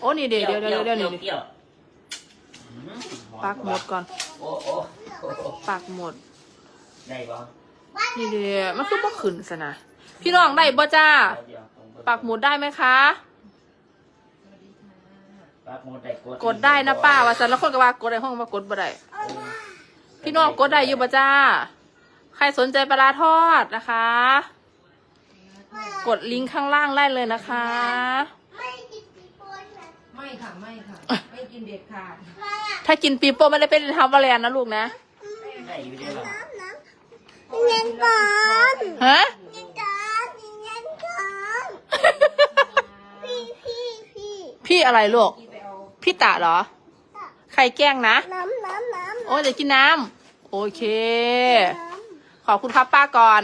โอ้นี่เดี๋ยวเดี๋ยวเดี๋ยวเดี๋ยวปรี้นี่ปรี้ยวปักหมดก่อนโอ้โอ้โอ้โอ้ปักหมดได้ปะนี่เดี๋ยวมันคือบ่ขึ้นซะนะพี่น้องได้บ่จ้าเดี๋ยวผมปักหมุดได้ไหมคะปักหมุดได้กดกดได้นะป้าว่าสันแล้วคนก็ว่ากดได้ห้องมากดบ่ได้พี่น้องกดได้อยู่บ่จ้า ใครสนใจปลาร้าทอดนะคะ กดลิงก์ข้างล่างได้เลยนะคะ ไม่กินปีโป้นะไม่ค่ะไม่ค่ะ ไม่กินเด็ดขาดมาอะถ้ากินปีโป้ไม่ได้เป็นทำวาแลนนะลูกนะได้อยู่ได้หรอน้ำน้ำเงินก่อนฮะเงินก่อนเงินก่อนพี่พี่พี่พี่อะไรลูกกินไปเอาพี่ตะเหรอ ใครแกล้งนะ น้ำน้ำน้ำโอ้ยเดี๋ยวกินน้ำโอเคขอบคุณครับป้าก่อน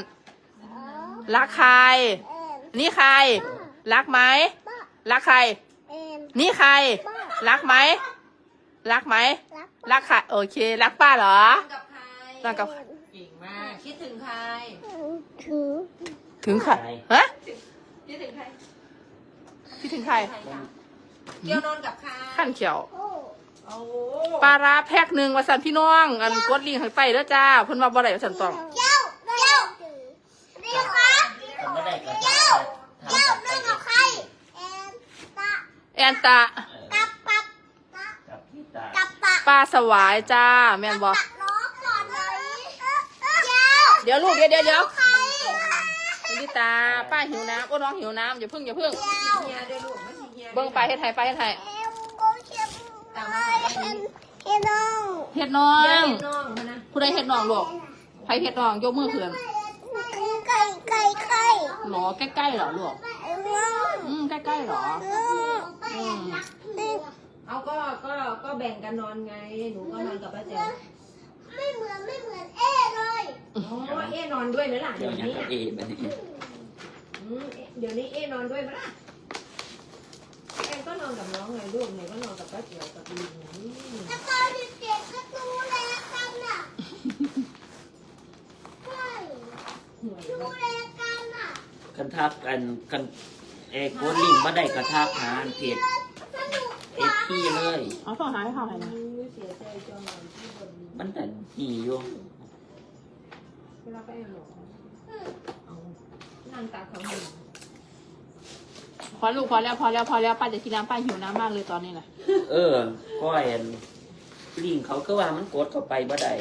รักใคร เอ็ม นี่ใคร รักไหมป้ารักใครเอ็มนี่ใคร รักไหม รักไหมรักรักใคร โอเค รักป้าเหรอ กับใครรักกับ เก่งมาก คิดถึงใครถือถึงใครฮะคิดถึงใครพี่ถึงใครใครคะเกี่ยวนอนกับใครขั้นเขียว โอ้โอ้ปลาร้าแพ็คหนึ่งว่าสันพี่น้อง อันกดลิงก์ข้างใต้เด้อจ้าเพิ่นมาบ่ได้ว่าสันต้อง เจ้าเจ้านี่ครับ ทำไม่ได้ก็ เจ้า ทำ เจ้า ไป นั่งกับใครเอ็มตา แอ นตากับปับตากับพี่ตากับปะปลาสวายจ้า แม่นบ่ปะล้อก่อนเลยเจ้าเดี๋ยวลูกเดี๋ยวเดี๋ยวเดี๋ยวใครลิตาป้าหิวน้ำโอ้น้องหิวน้ำอย่าเพึ่งอย่าเพึ่งเจ้าเฮียด้วยลูกไม่ใช่เฮียเบิ่งไปลาเฮ็ดไทยไปลาเฮ็ดไทยเอ็มโกเชียมเอ็มเอ็มน้องเฮ็ดน้อเฮียงเป็นน้องเขานะผู้ใดเฮ็ดน้องลูกใครเฮ็ดน้องยกมือขึ้นไก่ไก่ไก่หรอใกล้ๆเหรอลูกน้องอืมใกล้ๆเหรอ อืมเอาก็ก็ก็แบ่งกันนอนไง หนูก็นอนกับป้าแจ๋วไม่เหมือนไม่เหมือนเอ้เลยอ๋อเอ๊ะนอนด้วยไหมล่ะเดี๋เดี๋ยยววยังนี้กับอะเอแบบนี้อืมเดี๋ยวนี้เอ๊ะนอนด้วยไหมล่ะแอนก็นอนกับน้องไงลูกหนูก็นอนกับป้าเจ๋วกับลิงอืมแล้วตอนเด็กๆก็ดูแลกันน่ะใช่ห่วยดูมากแลกันน่ะกันทักกันกัน เอ้กดลิงก์มาได้กระทักหาเพจสนุกเอฟพีเลย เอาเข้าหาให้เข้าให้นะอุ๊ยเสียใจจังเลยที่บนนี้มันแต่หนีอยู่เวลาไปหรอเอานั่งตาเขาหนึ่งพอลูกพอแล้วพอแล้วพอแล้วป้าจะกินน้ำป้าหิวน้ำมากเลยตอนนี้น่ะเออก้อยอันลิงก์เขาก็ว่ามันกดเข้าไปบ่ได้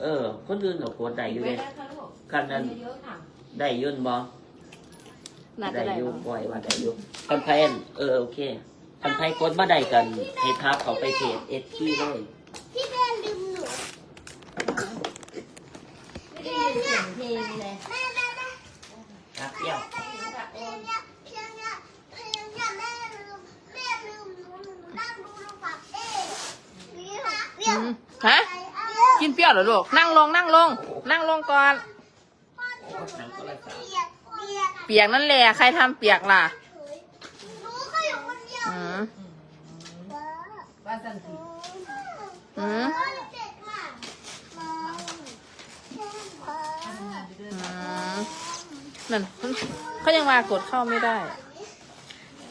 เออ คนอื่นเขากดได้อยู่ไว้เลย ได้ค่ะลู กกันนั้นเยอะๆค่ะได้ยุ่นบ่น่าจะได้อยู่เนาะปล่อยว่าได้อยู่คันไพนเออโอเคคันไพกดมาได้กันให้ทับเขาไปเพจเอสพีเลยพี่แม่ลืมหนูไม่ได้ยินเสียงเพลงเลยแม่แม่แม่ครับเดี่ยวเพลงเนี่ยเพลงเนี่ยเพลงเนี่ยแม่ลืมแม่ลืมหนูหนูนั่งดูโทรศัพท์เอ๊ะเรียวเรียวอืมฮะเรียวกินเปรี้ยวเหรอลูก นั่งลงนั่งลง นั่งลงก่อน พ่อหนูมันเปียกเปียกเปียกนั่นแหละใครทำเปียกล่ะหนูก็อยู่คนเดียวอืมว่าสันติอืมเด็กมากมาอืมนั่นเขายังมากดเข้าไม่ได้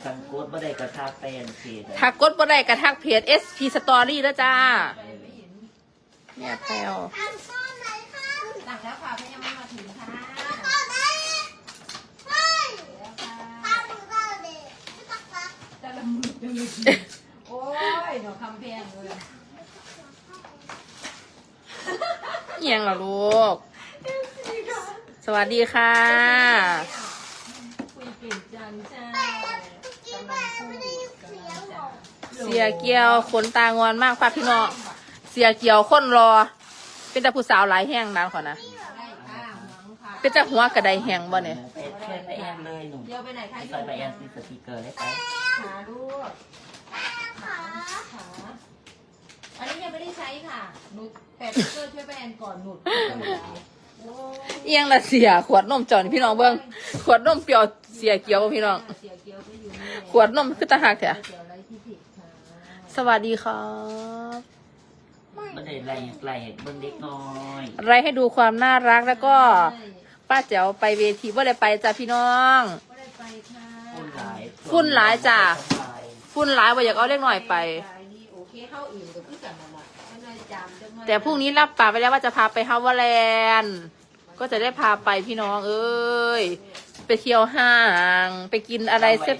คันกดมาได้กระทับแฟนเพจถ้ากดบ่ได้กระทักเพจ SP Story แล้วจ้า เนี่ยแพลว ทำก้อนไหนคะ สั่งแล้วค่ะพยังไม่มาถึงค่ะก้อนไหนเฮ้ยแล้วค่ะทำหนูก้อนเด็กไม่ตักตักจะละมุนจะละมุนโอ้ยหนูคำเพลงเลยเอียงเหรอลูก สวัสดีค่ะ คุยเก่งจังจ้ากินแม่ไม่ได้ยินเสียงหรอกเสียเกียวขนตางอนมากค่ะพี่น้อง เสียเกียวคนรอ เป็นแต่ผู้สาวหลายแห้งนานขอนะได้ค่ะหวังค่ะเป็นแต่หัวกระไดแห้งบ่เนี่ยไปช่วยไปแอนเลยหนุ่มเดี๋ยวไปไหนคะใส่ไปแอนซีสติกเกอร์ได้ไปขาลูกแม่ขาขาอันนี้ยังไม่ได้ใช้ค่ะหนูแต่เพื่อช่วยไปแอนก่อนหนุดโอ้ยเอียงละเสียขวดนมจอนพี่น้องเบิ้งขวดนมเปรี้ยวเสียเกียวบ่พี่น้อง เสียเกียวก็อยู่นี่ขวดนมคือตาหักแท้เกียวไรที่ผิดค่ะ สวัสดีครับ ไม่ได้ไล่ไล่เบิ่งเด็กน้อยไรให้ดูความน่ารักแล้วก็ป้าแจ๋วไปเวทีว่าได้ไปจ้าพี่น้องไม่ได้ไปค่ะฝุ่นหลายฝุ่นหลายจ้ะฟุ้นร้ายว่าอยากเอาเล็กหน่อยไป นี่โอเคเข้าอิ่มกับพี่กันนั่นแหละไม่ได้จำจะไม่แต่พรุ่งนี้รับปากไปแล้วว่าจะพาไปฮาวาแลนด์ก็จะได้พาไปพี่น้องเอ้ย ไปเที่ยวห้าง ไปกินอะไรแซ่บ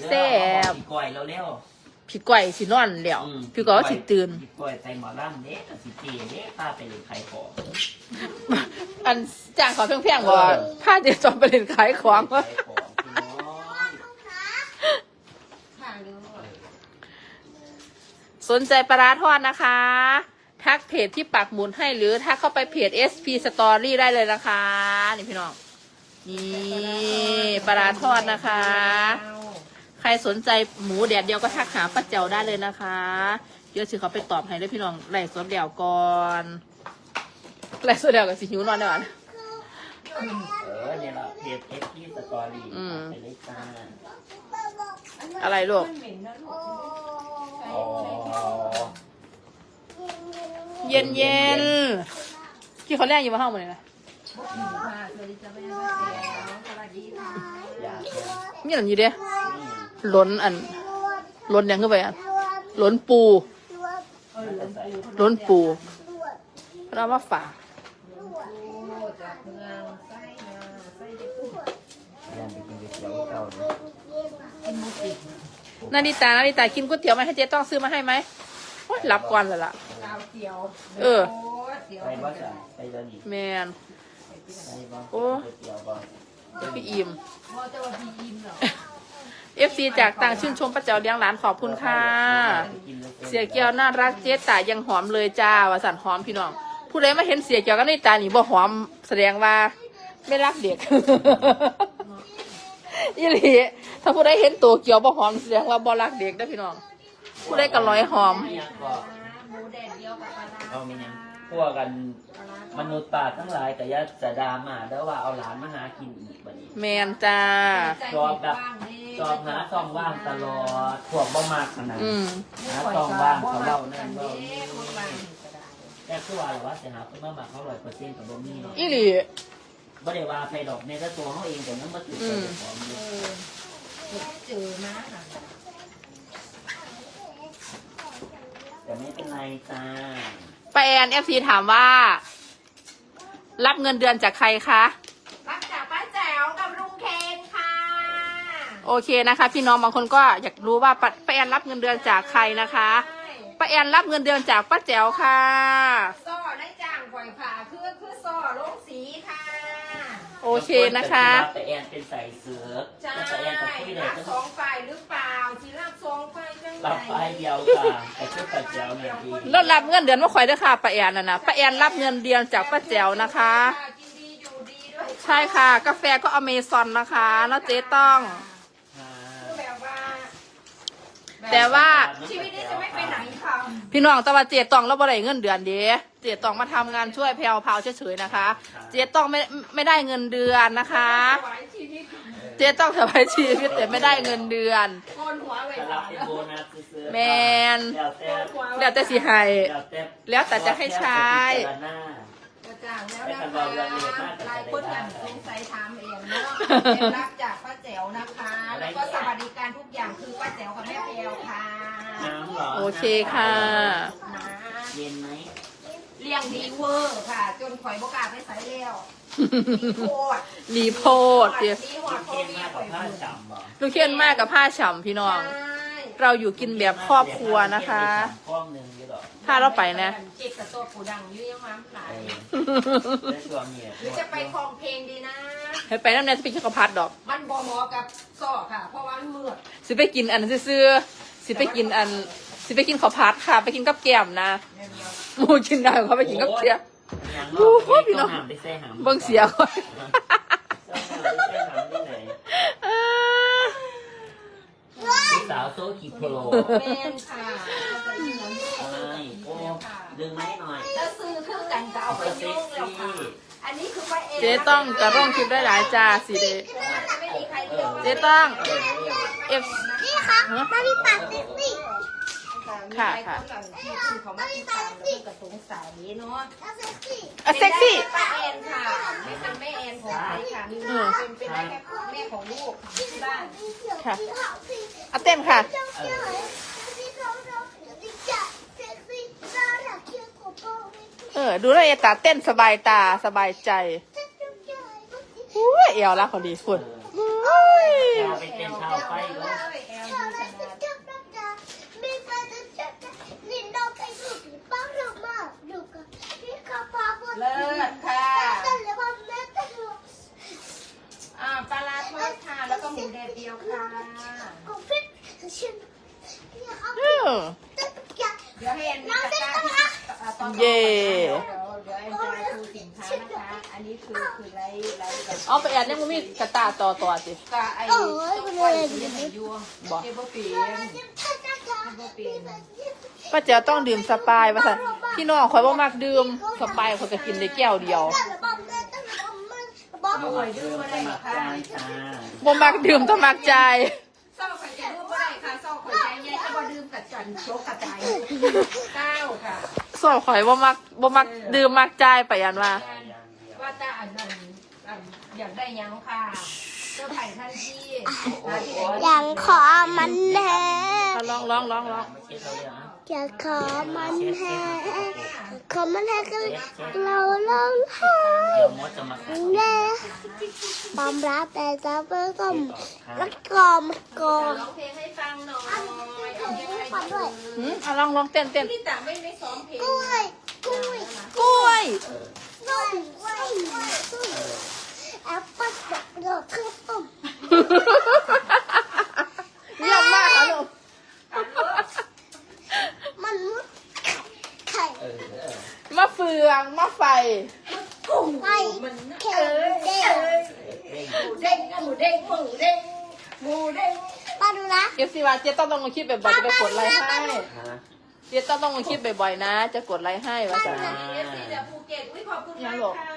ผีก่อยเราเร็วๆ พี่ก้อยสินอนแล้วอืมพี่ก้อยสิตื่นผีก่อยใส่หมอลำเด็กสิเจเด็กพาไปเลยขายของ อันจ้างขอเพียงๆบ่พาเดี๋ยวจอมไปเล่นขายของวะขายของพี่น้องค่ะเรื่องว่าสนใจปลาร้าทอดนะคะ ทักเพจที่ปักหมุนให้หรือทักเข้าไปเพจ SP Story ได้เลยนะคะ นี่พี่น้อง นี่ปลาร้าทอดนะคะใค รสนใจหมูแดดเดียวก็ทักหาป้าเจ้าได้เลยนะคะเดี๋ยวสิเขาไปตอบให้ด้วยพี่น้องไล่สดเดี่ยวก่อนไล่สดเดี่ยวกับสิหิวนอนได้หวะเออเนี่ยแหละเพจเอฟพีสตอรี่อืม ไปเลยจ้าอะไรลูก มันเหม็นนะลูกอ๋อเย็นเย็นๆที่เขาแรกอยู่มาห้องหมดเลยนะค่ะสวัสดีจ้าแม่แม่สวัสดีค่ะอยากเนี่ยมีอะไรอยู่เด้นี่ ล้นอันล้นยังเข้าไปอะล้นปูล้นปูเรามาฝากนาดิตานาดิตากินก๋วยเตี๋ยวไหมให้เจ๊ต้องซื้อมาให้ไหมรับก่อนเลยล่ะเออแมนโอ้พี่อิ่ม เอฟซีจากต่างชื่นชมป้าเจ้าเลี้ยงหลานขอบคุณค่ะ เสียเกียวน่ารักเจ๊ตายังหอมเลยจ้าวสันหอมพี่น้อง ผู้ใดมาเห็นเสียเกียวก็ในตาหนีบ่หอมแสดงว่าไม่รักเด็กอีหลีถ้าผู้ใดเห็นตัวเกียวบ่หอมแสดงว่าบ่รักเด็กได้พี่น้อง ผู้ใดก็ร้อยหอมหมูแดดเดียวกับปลาร้าเอาไม่ยัง พวกกันมนุษย์ป่าทั้งหลายแต่ยาจะดรามาแล้วว่าเอาหลานมาหากินอีกบัดนี้แมนจ้า จอบแบบจอบหาช่องว่างตลอดพวกบ่มากขนาดอืมหาช่องว่างเขาเล่านั่นเด้เล่าคนว่างก็ได้แต่คือว่าหรือว่าสิหาคนมาหมักเขาร้อยเปอร์เซ็นต์กับบ่มีเนาะอีหลีบ่ได้ว่าใครดอกในแต่ตัวเขาเองแต่นั้นมาถืออืตัวมของอเอยู่อเจอนะค่ะแต่ไม่เป็นไรจ้า ป้าแอนเอฟซีถามว่า รับเงินเดือนจากใครคะ รับจากป้าแจ๋วกับลุงเคนค่ะ โอเคนะคะ พี่น้องบางคนก็อยากรู้ว่าป้าป้าแอนรับเงินเดือนจากใครนะคะป้าแอนรับเงินเดือนจากป้าแจ๋วค่ะ ซ่อได้จ้างปล่อยผ่าคือคือซ่อลงสีค่ะ โอเคนะคะ แต่แอนเป็นใส่เสือใช่แต่แอนกับพี่เลยรับก็สองฝ่ายหรือเปล่าที่รับสองฝ่ายจังไหนรับไปเดียวค่ะแต่คือปัจเจ้าหน่อยดีแล้วรับเงินเดือนมาคอยด้วยค่ะป้าแอนนะนะป้าแอนรับเงินเดือนจากป้าแจ๋วนะคะ กินดีอยู่ดีด้วยใช่ค่ะ กาแฟก็อเมซอนนะคะแล้วเจ๊ต้อง ค่ะแบบว่าแต่ว่า ชีวิตนี้จะไม่ไปไหนค่ะพี่น้องแต่ว่าเจ๊ต้องเราบ่ได้เงินเดือนเด้เจ๊ต้องมาทำงานช่วยแพลวพราวเฉยๆนะคะ เจ๊ต้องไม่ไม่ได้เงินเดือนนะคะถวายชีวิตเจ๊ต้องถวายชีวิตแต่ไม่ได้เงินเดือน โกนหัวไว้ถ้าก่รัอบนเป็นโบนัสซื้อๆแมน แล้วแต่แล้วแต่สิให้ แล้วแต่แล้วแต่จะให้ใช้ แล้วแต่จะพิจารณากระจ่างแล้วนะคะหลายคนอย่างสงสัยถามเองเนาะเคล็ดลับจากป้าแจ๋วนะคะ แล้วก็สวัสดิการทุกอย่างคือป้าแจ๋วกับแม่แพรวค่ะน้ำเหรอโอเคค่ะ นะ เย็นไหม เลี้ยงดีเวอร์ค่ะ จนข่อยบกล้าไปใส่แล้วโคตรรีโพดเจ๊ดีหัวลูกโคเทียตนรมากข่กอว่ายผ้าฉ่ำเหรอลูกเขียนมากกับผ้าฉ่ำพี่น้องใช่เราอยู่กินแบบครอบครัวนะคะห้องหนึ่งอยู่หรอถ้าเราไปนะ เจ็บกับตัวปูดังอยุ่ยังมั้งหลาเอยอในตัวเนี่ยหรือจะไปคลองเพลงดีนะ ให้ไปน้ำแน่สปิกข้าวผัดดอก มันบอมอกับซ่อค่ะ เพราะว่ามันมืดสิไปกินอันซื่อๆสิไปกินอันสิไปกินข้าวผัดค่ะ ไปกินกับแก้มนะเดียว หมูกินได้เขาไปกินกับเสีย อย่างโอ้นอกโหพี่น้อง หามได้แซ่หามเบิ่งเสียก่อนต้องหามได้แซ่หามที่ไหนลูกสาวโซคิโปรแม่นค่ะก็จะยินแล้วอะไรโอ้ดึงไม้หน่อยแล้วซื้อเครื่องแต่งจะเอาไปยุ่งแล้วค่ะอันนี้คือไปเองเจ๊ต้องจะร่องคลิปได้หลายจ้าสิเดไม่มีใครเลือกเจ๊ต้องเออเอฟนี่ ค่ะมีลายคนหลังที่คือเขามาามแล้วก็สงสัยเนาะเซ็กซี่ป้ม่ป้าแอนค่ะไม่เป็นแม่แอนของใครค่ะเป็นเป็นแค่แม่ของลูกที่บ้านค่ะเอาเต้นค่ะ เออ ดูแล้วเอตาเต้นสบายตาสบายใจอุ้ยเอวรักเขาดีสุดอุ้ยอย่ไปเต้นเท้ไฟเลย เอาไปแอดยังบ่มีกระตาต่อต่อติกะไอ้เจ้าไฟเนี่ยให้ยั่วบ่เก็เปลี่ยนบ่เปลี่ยนป้าเจ๋อต้องดื่มสปายว่าซั่นพี่น้องขอยบ่มากดื่มสปายคนอยก็กินในแก้วเดียวบ่อยมบ่บ่กดื่มแต้ขอยดื่มบ่เศร้าข่อยใจใหญ่ถ้าบ่ดื่มกัดจักกจายว่าขอยบ่มักบ่มักดื่มมักใจไปยันว่าว่าตาอัน อยากได้ยังค่ะต้อไผ่ท่านพี่นย่เงขอมันแห้งเอลองลองลองลองอยากขอมันแห้งขอมันแห้งก็เราลองให้เแง่ปอมรับแต่จะเพิ่มกลมแล้กลมกลมร้องเพลงให้ฟังหน่อยอืมอาลองลองเต้นเต้นกล้ยกล้วยกล้วยกล้วยกล้วย แอปเปิ้ลโดดขึ้นปุ่มเยี่ยมมากค่ะลูมันมุดไข่มะเฟืองมะไฟ ปุ่มไข่เค็เด้งหมูเด้งหมูเด้งหมูเด้งหมูเด้งป้าดูนะเอฟซีว่าเจ๊ต้องลงคลิปบ่อยจะไปกดไลค์ให้เจ๊ต้องลงคลิปบ่อยๆนะ จะกดไลค์ให้ว่าจ้ะเจากภูเก็ตอุ้ยขอบคุณมากค่ะ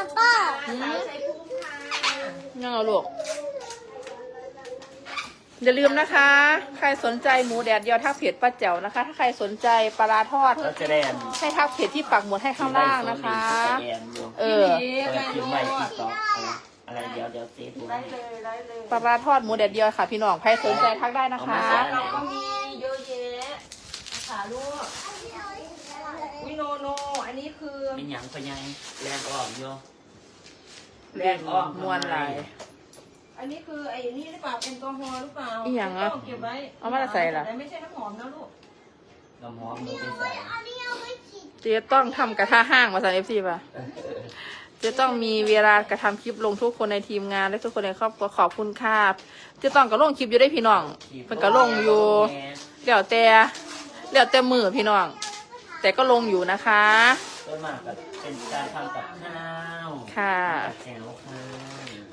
ชัยภูมิค่ะสาวชัยภูมิค่ะยังเอาลูกอย่าลืมนะคะ ใครสนใจหมูแดดเดียวทักเพจป้าแจ๋วนะคะ ถ้าใครสนใจปลาร้าทอด เราจะได้อันให้ทักเพจที่ปักหมุดให้ข้างล่างนะคะแอนอยู่เออ เปิดพิมพ์ใหม่ติ๊กต็อกอะไรเดี๋ยวเดี๋ยวเซฟดูได้เลยได้เลยปลาร้าทอดหมูแดดเดียวค่ะ พี่น้อง ใครสนใจทักได้นะคะเราก็มีเยอะแยะขาลูกวิโนโน อันนี้คือมีหยังพะยังแรงออกอยู่ แรงออกมวนหลาย อันนี้คือไอ้นี่หรือเปล่าแอลกอฮอล์หรือเปล่าอีหยังอะต้เก็บไว้เอามาใส่ล่ะ แต่ไม่ใช่น้ำหอมนะลูกน้ำหอมหนูไปใส่อันนี้เอาไว้ฉีดเจ๊ต้องทำกระทะห้างมาสั่นเอฟซีป่ะเจะต้องมีเวลากระทำคลิปลงทุกคนในทีมงาน และทุกคนในครอบครัวขอบคุณค่ะเจะต้องก็ลงคลิปอยู่ได้พี่น้องมันก็ลงอยู่เดี๋ยวแต่เดี๋ยวแต่มือพี่น้อง แต่ก็ลงอยู่นะคะต้นมากกับเป็นการทำกับข้าว ค่ะกับแจวค่ะ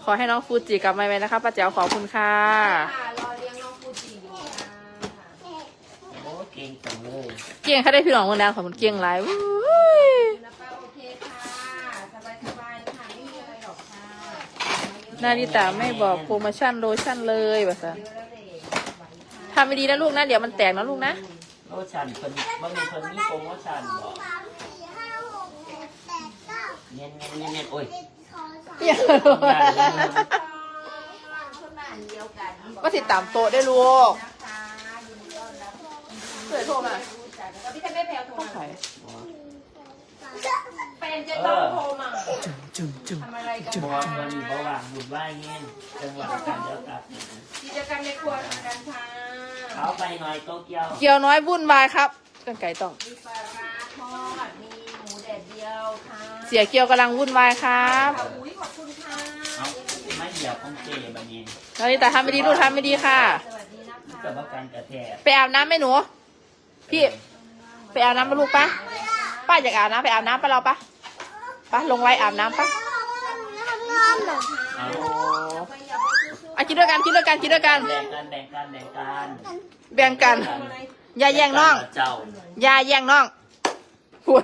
ขอให้น้องฟูจิกลับมาไว้นะคะป้าแจ๋วขอบคุณค่ะ ค่ะรอเลี้ยงน้องฟูจิอยู่ค่ะโอ้เก่งจังเลยเกียงค่ะได้พี่น้องเมืองแดงขอบคุณเกียงหลายวุ้ยแล้วป้าโอเคค่ะ สบายสบายๆค่ะ ไม่มีอะไรหรอกค่ะนาริตาไม่บอกโปรโมชั่นโลชั่นเลยว่าซะเยอะแล้วเลยไหวค่ะทำไม่ดีนะลูกนะ เดี๋ยวมันแตกนะลูกนะ โลชั่นคนว่ามีคนมีโปรโมชั่นบอก สามสี่ห้าหกเจ็ดแปด เก้าเงี้ยเงี้ยเงี้ยเงี้ยโอ้ยเจ็ดสองสามเกียงคนบ้านเดียวกันก็ติดตามโต๊ะได้ลูกนะคะยินดีต้อนรับเปิดโทรมารู้จักแล้วพี่จะไม่แพ้โทรต้องมาขายเป็นจะต้องโทรมาทำอะไรกันบอลมันมีเบาหวานบุญไหวเงี้ยจังหวะการเดียวกันกิจกรรมในครัวทำกันค่ะเอาไปหน่อยโตเกียวเกียวน้อยวุ่นวายครับกันไก่ต้องมีปลาร้าทอดมีหมูแดดเดียวค่ะ เสียเกียวกำลังวุ่นวายครับค่ะอุ้ยขอบคุณค่ะเอาไม่เดี๋ยวต้องเจบันนี้นาริตาทำไม่ดีลูกทำไม่ดีค่ะสวัสดีนะคะกับว่าการกระแทกไปอาบน้ำไหมหนู พี่ไปอาบน้ำมาลูกปะป้าอยากอาบน้ำไปอาบน้ำปะเราปะปะลงไว้อาบน้ำปะเอาอะกินด้วยกันกินด้วยกันกินด้วยกัน แบ่งกันแบ่งกันแบ่งกันแบ่งกันอย่าแย่งน้องเจ้าอย่าแย่งน้องพูด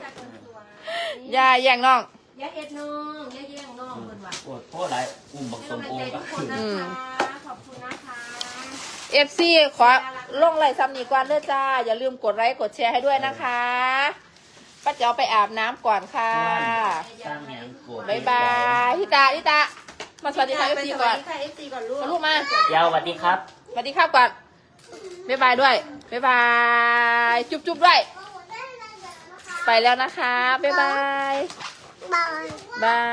อย่าแย่งน้อง อย่าเฮ็ดน้องอย่าแย่งน้องเพิ่นว่าโคตรโคตรไรอุ้มบักสมโอก็ขอบคืคุณอนะคะขอบคุณนะคะเอฟซีขอลงไลค์ซ้ำนีก่อนเด้อจ้า อย่าลืมกดไลค์กดแชร์ให้ด้วยนะคะป้าเจ๋าไปอาบน้ำก่อนค่ะสร้างแหนโกรธบายบายพี่ตาพี่ตามาสวัสดีค่ะเอฟซีก่อนสวัสดีค่ะ FC ก่อนลูก มาลูกมายาวสวัสดีครับ สวัสดีครับก่อนบายบายด้วยบายบายจุ๊บจุ๊บด้วย ไปแล้วนะคะบายบาย บาย บา